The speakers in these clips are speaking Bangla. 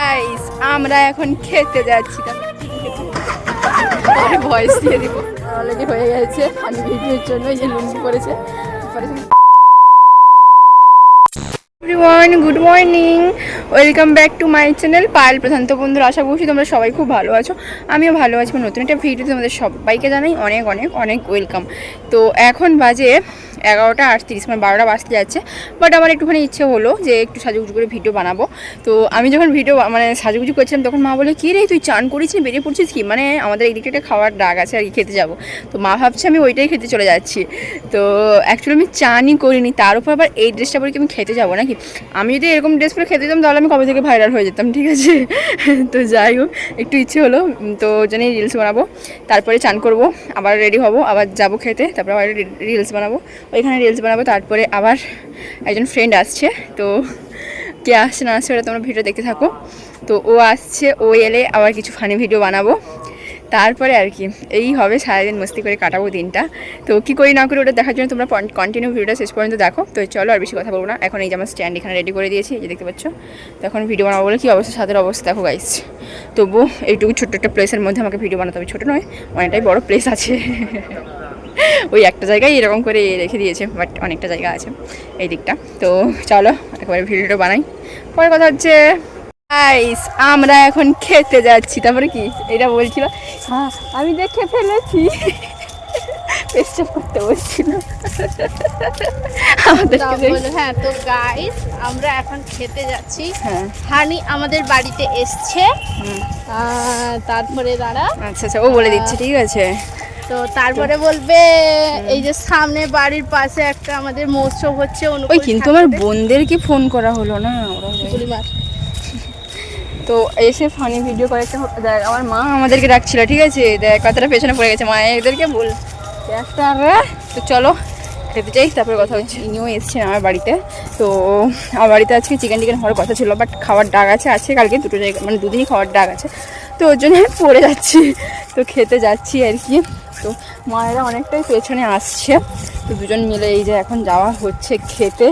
গাইস আমরা এখন খেতে যাচ্ছি। তারপরে ভয়েস দিয়ে দিব। অলরেডি হয়ে গেছে। ফানি ভিডিওর জন্য যে লুঙ্গি পরেছে everyone good morning welcome back to my channel Payel Pradhan তো বন্ধুরা। আশা করছি তোমরা সবাই খুব ভালো আছো। আমিও ভালো আছি। নতুন একটা ভিডিও তোমাদের সবাইকে জানাই অনেক অনেক অনেক ওয়েলকাম তো এখন বাজে এগারোটা আটত্রিশ মানে বারোটা বাজতে যাচ্ছে। বাট আমার একটুখানি ইচ্ছে হলো যে একটু সাজুগুজু করে ভিডিও বানাবো। তো আমি যখন ভিডিও মানে সাজুগুজু করছিলাম, তখন মা বলে, কী রে, তুই চান করিস বেরিয়ে পড়ছিস কি? মানে আমাদের এই একটা খাওয়ার ডাক আছে, আর কি খেতে যাব। তো মা ভাবছে, আমি ওইটাই খেতে চলে যাচ্ছি। তো অ্যাকচুয়ালি আমি চানই করিনি। তার উপর আবার এই ড্রেসটা পরে কি আমি খেতে যাব নাকি? আমি যদি এরকম ড্রেস পরে খেতে যেতাম, তাহলে আমি কবে থেকে ভাইরাল হয়ে যেতাম, ঠিক আছে? তো যাই হোক, একটু ইচ্ছে হলো তো জানি রিলস বানাবো। তারপরে চান করব, আবার রেডি হব, আবার যাব খেতে, তারপরে আবার রিলস বানাবো। ওইখানে রিলস বানাবো, তারপরে আবার একজন ফ্রেন্ড আসছে, তো কে আসছে না আসছে ওটা তোমরা ভিডিও দেখতে থাকো। তো ও আসছে, ও এলে আবার কিছু ফানি ভিডিও বানাবো। তারপরে আর কি, এই হবে সারাদিন মস্তি করে কাটাবো দিনটা। তো কী করি না করি ওটা দেখার জন্য তোমরা কন্টিনিউ ভিডিওটা শেষ পর্যন্ত দেখো। তো চলো আর বেশি কথা বলব না। এখন এই যে আমার স্ট্যান্ড এখানে রেডি করে দিয়েছি যে দেখতে পাচ্ছ? তো এখন ভিডিও বানাবো বলে কী অবস্থা? ছাদের অবস্থা, দেখো গাইস তবু এইটুকু ছোট্ট একটা প্লেসের মধ্যে আমাকে ভিডিও বানাতে হবে। ছোটো নয়, অনেকটাই বড় প্লেস আছে। ওই একটা জায়গায় এরকম করে রেখে দিয়েছে বাট অনেকটা জায়গা আছে এই দিকটা। তো চলো, একবারে ভিডিওটা বানাই। পরে কথা হচ্ছে গাইস আমরা এখন খেতে যাচ্ছি। তারপরে কি? এটা বলছিল? হ্যাঁ। আমি দেখে ফেলেছি। পেস্টাপ করতে বলছিল। বলে, হ্যাঁ তো গাইস আমরা এখন খেতে যাচ্ছি। হ্যাঁ। হানি আমাদের বাড়িতে এসছে। তারপরে দাঁড়া। আচ্ছা আচ্ছা ও বলে দিচ্ছে ঠিক আছে। তো তারপরে বলবে এই যে সামনে বাড়ির পাশে একটা আমাদের মহোৎসব হচ্ছে ওই কিন্তু আমার বোনদেরকে ফোন করা হলো না। ওরা। তো এসে ফানি ভিডিও কয়েকটা দেখ আমার মা আমাদেরকে ডাকছিল ঠিক আছে? দেখ কথাটা পেছনে পড়ে গেছে মা এদেরকে বল। একটা। তো চলো খেতে চাই তারপরে কথা হচ্ছে। ইনিও এসছেন আমার বাড়িতে। তো আমার বাড়িতে আজকে চিকেন টিকেন হওয়ার কথা ছিল বাট খাওয়ার ডাক আছে আছে কালকে দুটো জায়গা মানে দুদিনই খাওয়ার ডাক আছে। তো ওর জন্য আমি পড়ে যাচ্ছি। তো খেতে যাচ্ছি আর কি। তো মায়েরা অনেকটাই পেছনে আসছে। তো দুজন মিলে এই যে এখন যাওয়া হচ্ছে খেতে।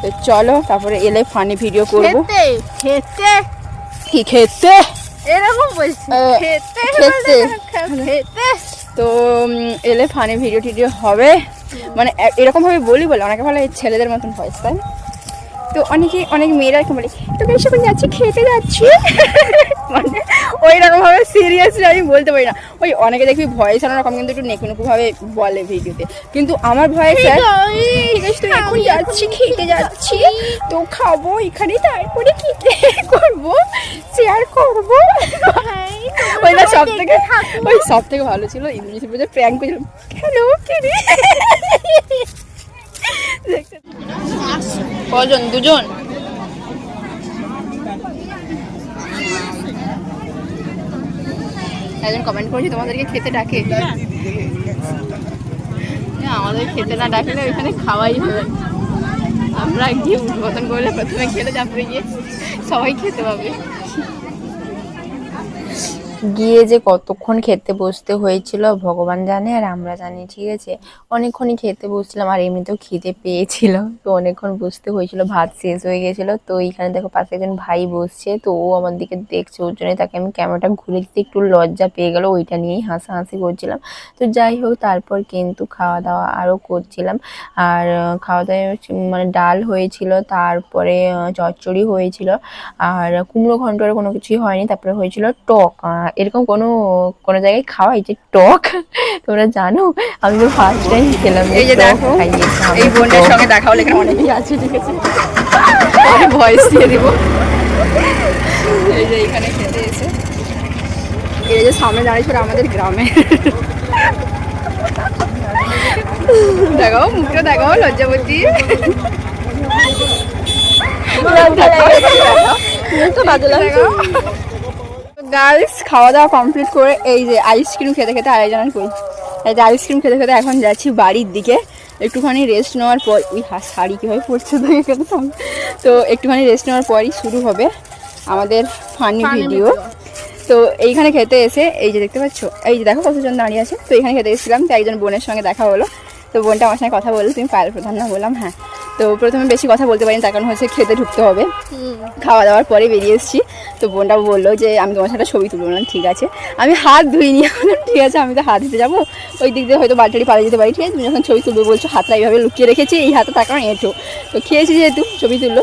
তো চলো তারপরে এলে ফানি ভিডিও করব। খেতে। কি খেতে? এরকম বলছি খেতে তো এলে ফানি ভিডিও টিডিও হবে। মানে এরকম এরকমভাবে বলি বলে অনেকে ভালো ছেলেদের মতন ভয়েস তাই? তো অনেকে অনেক মেয়েরা বলে তো বেশি করে যাচ্ছি খেতে যাচ্ছি? মানে ওই রকমভাবে সিরিয়াসলি আমি বলতে পারি না। ওই অনেকে দেখবি ভয়েস অন্যরকম কিন্তু একটু নেকু নেকুভাবে বলে ভিডিওতে। কিন্তু আমার ভয়েস ঠিক আছে তো এখন যাচ্ছি খেতে যাচ্ছি। তো খাব এখানে তারপরে খেতে করব? শেয়ার করব? ওই না সব থেকে ওই সব থেকে ভালো ছিল ইংলিশে বুঝে প্র্যাঙ্ক করেছিল হ্যালো কিরি? কজন? দুজন? একজন কমেন্ট করেছি, তোমাদেরকে খেতে ডাকে। আমাদের খেতে না ডাকলে ওইখানে খাওয়াই হবে। আমরা গিয়ে উদ্বোধন করলে প্রথমে খেলে তারপরে গিয়ে সবাই খেতে পাবে। গিয়ে যে কতক্ষণ খেতে বসতে হয়েছিল, ভগবান জানে আর আমরা জানি, ঠিক আছে? অনেকক্ষণই খেতে বসছিলাম আর এমনিতেও খিদে পেয়েছিল, তো অনেকক্ষণ বসতে হয়েছিল, ভাত শেষ হয়ে গেছিল, তো এইখানে দেখো পাশে একজন ভাই বসছে, তো ও আমার দিকে দেখছে, ওর জন্য তাকে আমি ক্যামেরাটা ঘুরে দিতে একটু লজ্জা পেয়ে গেল, ওইটা নিয়েই হাসাহাসি করছিলাম। তো যাই হোক, তারপর কিন্তু খাওয়া দাওয়া আরও করছিলাম, আর খাওয়া দাওয়া মানে ডাল হয়েছিল, তারপরে চচ্চড়ি হয়েছিল, আর, কুমড়ো ঘন্ট কোনো কিছুই হয়নি, তারপরে হয়েছিল টক এরকম কোনো কোনো জায়গায় খাওয়াই যে টক তোমরা জানো? আমি তো ফার্স্ট টাইম খেলাম এই যে দেখো এই বোনটার টক। সঙ্গে দেখা হলে এখানে অনেকেই আছে ঠিক আছে? আমি ভয়েস দিয়ে দিব। এই যে এখানে খেতে এসে। এই যে সামনে দাঁড়িয়েছিল আমাদের গ্রামে। দেখাও মুখটা দেখাও লজ্জাবতী গার্লস খাওয়া দাওয়া কমপ্লিট করে এই যে আইসক্রিম খেতে খেতে আরেকজনের কই? এই যে আইসক্রিম খেতে খেতে এখন যাচ্ছি বাড়ির দিকে। একটুখানি রেস্ট নেওয়ার পর ওই শাড়ি কীভাবে পড়ছে তো এখানে তো একটুখানি রেস্ট নেওয়ার পরই শুরু হবে আমাদের ফানি ভিডিও তো এইখানে খেতে এসে এই যে দেখতে পাচ্ছ এই যে দেখো কতজন দাঁড়িয়ে আছে। তো এখানে খেতে এসেছিলাম তো একজন বোনের সঙ্গে দেখা হলো। তো বোনটা আমার সঙ্গে কথা বলল তুমি পায়েল প্রধান না বললাম হ্যাঁ। তো প্রথমে বেশি কথা বলতে পারিনি তার কারণ হচ্ছে খেতে ঢুকতে হবে। খাওয়া দাওয়ার পরে বেরিয়ে এসেছি। তো বোনটা বলল যে আমি তোমার সাথে ছবি তুলবো। না ঠিক আছে। আমি হাত ধুইনি। বললাম, ঠিক আছে আমি তো হাত দিতে যাব। ওই দিক দিয়ে হয়তো বালটারি পালিয়ে যেতে পারি ঠিক আছে? তুমি যখন ছবি তুলবে বলছো হাতটা এইভাবে লুকিয়ে রেখেছি এই হাতে তার কারণ এঁঠো তো খেয়েছি যেহেতু ছবি তুললো।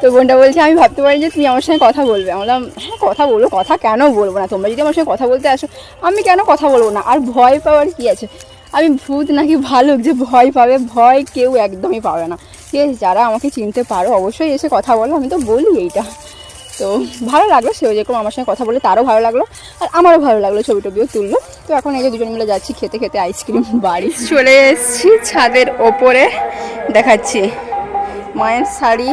তো বোনটা বলছে আমি ভাবতে পারি যে তুমি আমার সঙ্গে কথা বলবে। আমি বললাম হ্যাঁ কথা বলব কথা কেন বলব না? তোমরা যদি আমার সঙ্গে কথা বলতে আসো আমি কেন কথা বলব না? আর ভয় পাওয়ার কি আছে? আমি ভূত নাকি ভালো যে ভয় পাবে? ভয় কেউ একদমই পাবে না। ঠিক যারা আমাকে চিনতে পারো, অবশ্যই এসে কথা বলো, আমি তো বলি এইটা। তো ভালো লাগল সেও যেরকম আমার সঙ্গে কথা বলে, তারও ভালো লাগল, আর আমারও ভালো লাগল ছবি টবিও তুললো। তো এখন এই যে দুজন মিলে যাচ্ছি, খেতে খেতে আইসক্রিম বাড়ি। চলে এসেছি ছাদের ওপরে, দেখাচ্ছি। মায়ের শাড়ি,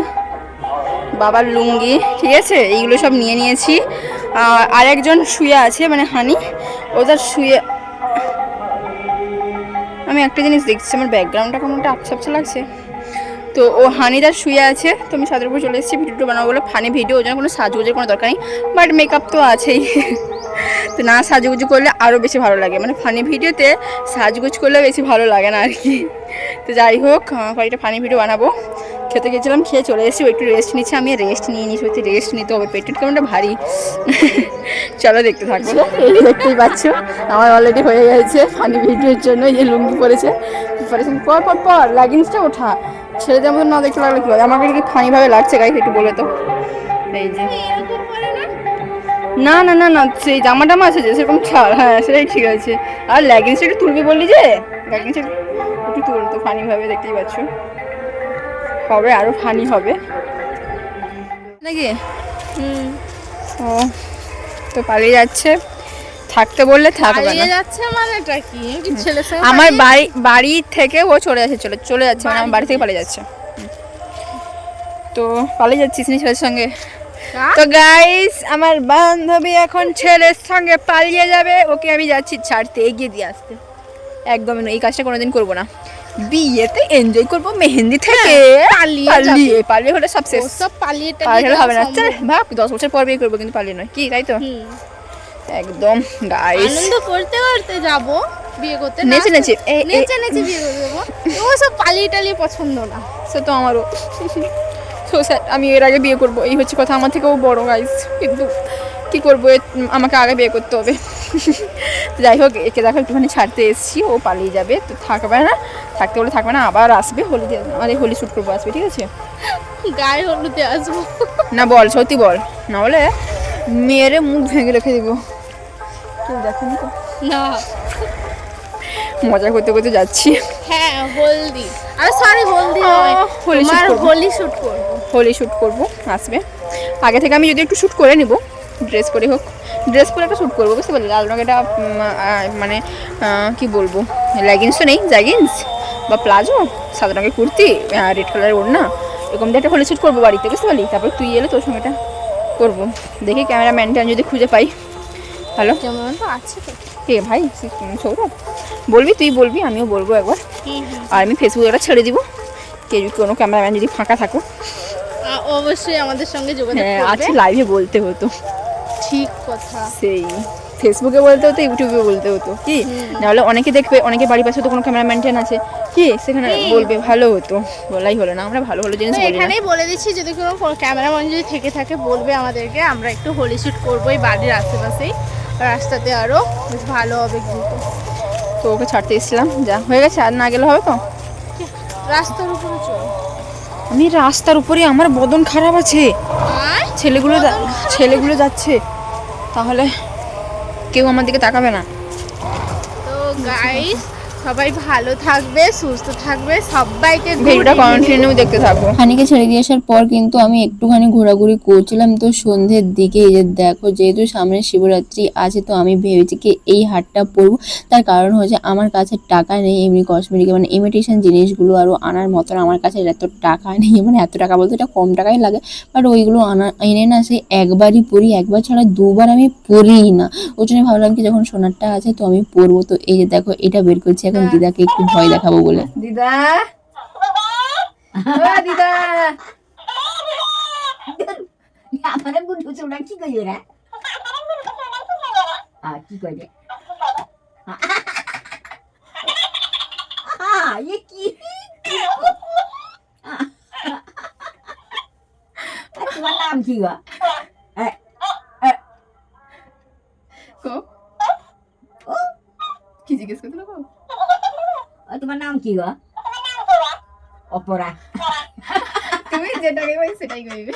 বাবার লুঙ্গি, ঠিক আছে? এইগুলো সব নিয়ে নিয়েছি। আর একজন শুয়ে আছে মানে হানি ওদের শুয়ে আমি একটা জিনিস দেখছি, আমার ব্যাকগ্রাউন্ডটা কেমন একটা আবছা আবছা লাগছে। তো ও হানিদার শুয়ে আছে, তো আমি সাদের উপর চলে এসেছি, ভিডিওটা বানাবো বলে ফানি ভিডিও ওই জন্য কোনো সাজগোজের কোনো দরকার নেই বাট মেকআপ তো আছেই। তো না সাজগুজ করলে আরও বেশি ভালো লাগে মানে ফানি ভিডিওতে সাজগুজ করলে বেশি ভালো লাগে না আর কি। তো যাই হোক কয়েকটা ফানি ভিডিও বানাবো। খেতে গেছিলাম, খেয়ে চলে এসেছি একটু রেস্ট নিচ্ছে, আমি রেস্ট নিয়ে নিই সত্যি রেস্ট নিতে হবে, পেটের কেমনটা ভারী। চলো দেখতে এই দেখতেই পাচ্ছ, আমার অলরেডি হয়ে গেছে ফানি ভিডিওর জন্য যে লুঙ্গি পরেছে। প্রিপারেশন পর পর পর লাগিংসটা ওঠা। ছেলেদের মতো না দেখতে লাগলে কি হয় আমাকে কি ফানিভাবে লাগছে গাইস একটু বলে তো এই যে। না না না না সেই জামা টামা আছে যে সেরকম ছাড়। হ্যাঁ সেটাই ঠিক আছে। আর লেগিংসটা একটু তুলবি বললি যে? লেগিংসটা একটু তুল তো ফানি ভাবে দেখতেই পাচ্ছ। হবে আরও ফানি হবে। নাকি? হুম। ও তো পালিয়ে যাচ্ছে। থাকতে বললে থাকবে না। যাচ্ছে মানেটা কি? সঙ্গে আমার বাড়ি বাড়ি থেকে ও চলে যাচ্ছে চলে চলে যাচ্ছে মানে আমার বাড়ি থেকে পালিয়ে যাচ্ছে। তো পালিয়ে যাচ্ছিস নি ছেলের সঙ্গে তো গাইস আমার বান্ধবী এখন ছেলের সঙ্গে পালিয়ে যাবে। ওকে আমি যাচ্ছি ছাড়তে এগিয়ে দিয়ে আসতে। একদমই না এই কাজটা কোনোদিন করব না। বিয়েতে এনজয় করব মেহেন্দি থেকে। পালিয়ে পালিয়ে হলে সব শেষ। ওসব পালিয়ে পালিয়ে হবে না। ভাব দশ বছর পর বিয়ে করব কিন্তু পালিয়ে নয়। কি তাই তো। একদম গাইস আনন্দ করতে করতে যাব বিয়ে করতে নেচে নেচে, নেচে নেচে বিয়ে করে দেবো। ও সব পালিয়ে টালিয়ে পছন্দ না সে তো আমারও। সো স্যার আমি এর আগে বিয়ে করব এই হচ্ছে কথা। আমার থেকেও বড় গাইস কিন্তু কি করব আমাকে আগে বিয়ে করতে হবে। যাই হোক একে দেখো একটুখানি ছাড়তে এসেছি ও পালিয়ে যাবে। তো থাকবে না থাকতে বলে থাকবে না আবার আসবে হোলি আরে হোলি শ্যুট করব আসবে ঠিক আছে? গায়ে হলুদে আসব। না বল সত্যি বল। না হলে মেয়েরে মুখ ভেঙে রেখে দিব। কেউ দেখেনি তো? না। মজা করতে করতে যাচ্ছি। হ্যাঁ হলদি। আরে সরি হলদি হোলি তোমার হোলি শুট করব। হোলি শ্যুট করব আসবে। আগে থেকে আমি যদি একটু শ্যুট করে নিব ড্রেস করে হোক। ড্রেস পরে একটা শ্যুট করব বুঝতে পারলি? লাল রঙের একটা মানে কি বলব? লেগিংস তো নেই জ্যাগিংস বা প্লাজো সাদা রঙের কুর্তি রেড কালারের ওড়না এরকম দিয়ে একটা হোলি শ্যুট করব বাড়িতে বুঝতে পারলি? তারপর তুই এলে তোর সঙ্গে এটা করব। দেখি ক্যামেরাম্যানটা যদি খুঁজে পাই। হ্যালো আছে। কে ভাই? সৌরভ। বলবি তুই বলবি আমিও বলব একবার। আর আমি ফেসবুকে একটা ছেড়ে দিব। কে যদি কোনো ক্যামেরাম্যান যদি ফাঁকা থাকো অবশ্যই আমাদের সঙ্গে যোগাযোগ হ্যাঁ আজকে লাইভে বলতে হতো। ঠিক কথা। সেই ফেসবুকে বলতে হতো ইউটিউবে বলতে হতো। কি? নাহলে অনেকে দেখবে অনেকে বাড়ির পাশে তো কোনো ক্যামেরা মেনটেন আছে। কি? সেখানে বলবে ভালো হতো। বলাই হলো না আমরা ভালো ভালো জিনিস বলি এখানেই বলে দিচ্ছি যদি কোনো ক্যামেরাম্যান যদি থেকে থাকে বলবে আমাদেরকে আমরা একটু হোলি শুট করব এই বাড়ির আশেপাশেই। রাস্তাতে আরও বেশ ভালো হবে কিন্তু। তো ওকে ছাড়তে এসেছিলাম যা হয়ে গেছে আর না গেলে হবে তো? রাস্তার উপরে চল। আমি রাস্তার উপরে আমার বদন খারাপ আছে। ছেলেগুলো ছেলেগুলো যাচ্ছে। তাহলে কেউ আমার দিকে তাকাবে না। তো গাইস সবাই ভালো থাকবে সুস্থ থাকবে সবাইকে ভিডিওটা কন্টিনিউ দেখতে থাকো। হানিকে ছেড়ে দিয়ে আসার পর কিন্তু আমি একটুখানি ঘোরাঘুরি করছিলাম। তো সন্ধ্যের দিকে এই যে দেখো যেহেতু সামনে শিবরাত্রি আছে তো আমি ভেবেছি কি এই হারটা পরবো। তার কারণ হচ্ছে আমার কাছে টাকা নেই এমনি কসমেটিক মানে ইমিটেশন জিনিসগুলো আরও আনার মতন আমার কাছে এত টাকা নেই। মানে এত টাকা বলতে এটা কম টাকাই লাগে। বাট ওইগুলো আনা এনে না সেই একবারই পরি একবার ছাড়া দুবার আমি পরিই না। ওই জন্য ভাবলাম কি যখন সোনারটা আছে তো আমি পরবো। তো এই যে দেখো এটা বের করছি এখন দিদাকে একটু ভয় দেখাবো বলে দিদা দিদা আমারে গুন্ডু চোরা কি কই রে আ কি কই রে আ ये কি তোমার নাম কি গো তোমার নাম কি গো? অপরা। তুমি যেটাকে কই সেটাই কইবে।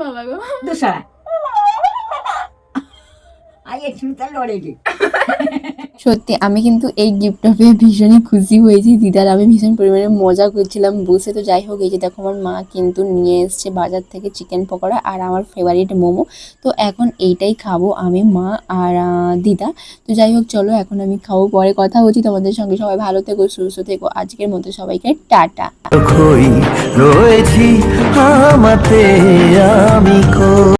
বাবা গো দুসারা লড়ে গে সত্যি আমি কিন্তু এই গিফটটা পেয়ে ভীষণই খুশি হয়েছি। দিদার আমি ভীষণ পরিমাণে মজা করছিলাম। বসে তো যাই হোক এই যে দেখো আমার মা কিন্তু নিয়ে এসছে বাজার থেকে চিকেন পকোড়া আর আমার ফেভারিট মোমো। তো এখন এইটাই খাব আমি মা আর দিদা। তো যাই হোক চলো এখন আমি খাব। পরে কথা বলছি তোমাদের সঙ্গে সবাই ভালো থেকো সুস্থ থেকো। আজকের মতো সবাইকে টাটা।